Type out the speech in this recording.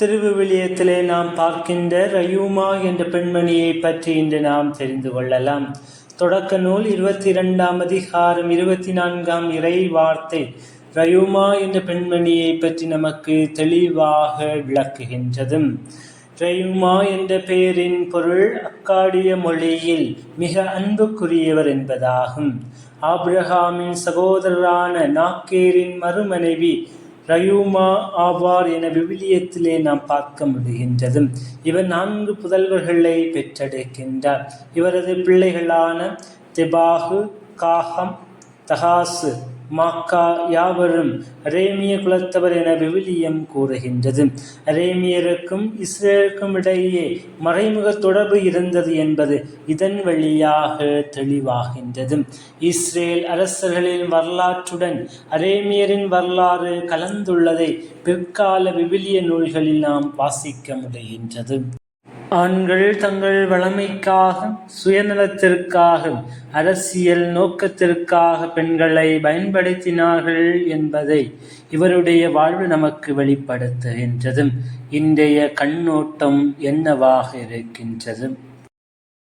திருவிவிலியத்திலே நாம் பார்க்கின்ற ரயூமா என்ற பெண்மணியை பற்றி இன்று நாம் தெரிந்து கொள்ளலாம். தொடக்க நூல் இருபத்தி இரண்டாம் அதிகாரம் இருபத்தி நான்காம் இறை வார்த்தை ரயூமா என்ற பெண்மணியை பற்றி நமக்கு தெளிவாக விளக்குகின்றது. ரயுமா என்ற பெயரின் பொருள் அக்காடிய மொழியில் மிக அன்புக்குரியவர் என்பதாகும். ஆப்ரஹாமின் சகோதரரான நாக்கேரின் மறுமனைவி ரயூமா ஆவார் என விவிலியத்திலே நாம் பார்க்க முடிகின்றது. இவர் நான்கு புதல்வர்களை பெற்றெடுக்கின்றார். இவரது பிள்ளைகளான திபாகு காகம் தகாசு மாக்கா யாவரும் அரேமிய குலத்தவர் என விவிலியம் கூறுகின்றது. அரேமியருக்கும் இஸ்ரேலுக்கும் இடையே மறைமுக தொடர்பு இருந்தது என்பது இதன் வழியாக தெளிவாகின்றது. இஸ்ரேல் அரசர்களின் வரலாற்றுடன் அரேமியரின் வரலாறு கலந்துள்ளதை பிற்கால விவிலிய நூல்களில் நாம் வாசிக்க முடிகின்றது ஆண்கள் தங்கள் வளமைக்காக சுயநலத்திற்காக அரசியல் நோக்கத்திற்காக பெண்களை பயன்படுத்தினார்கள் என்பதை இவருடைய வாழ்வு நமக்கு வெளிப்படுத்துகின்றது. இன்றைய கண்ணோட்டம் என்னவாக இருக்கின்றது?